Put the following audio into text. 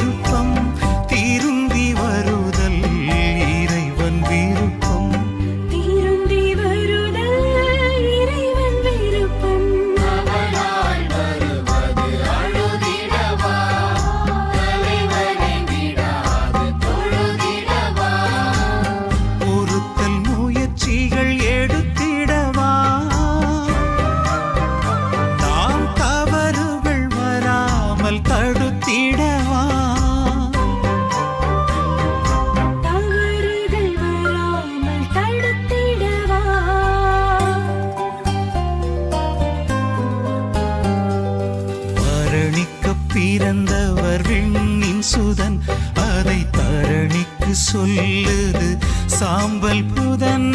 திருப்பம் திருந்தி வருதல் இறைவன் விருப்பம். தீருந்தி வருதல் இறைவன் விருப்பம். அவளால் வருவது அழுதிடவா? தலைவனை விடாது தொழுதிடவா? பொறுத்தல் முயற்சிகள் எடுத்திடவா? நாம் தரணிக்க பிறந்தவர் விண்ணின் சுதன். அதை தரணிக்கு சொல்லுது சாம்பல் புதன்.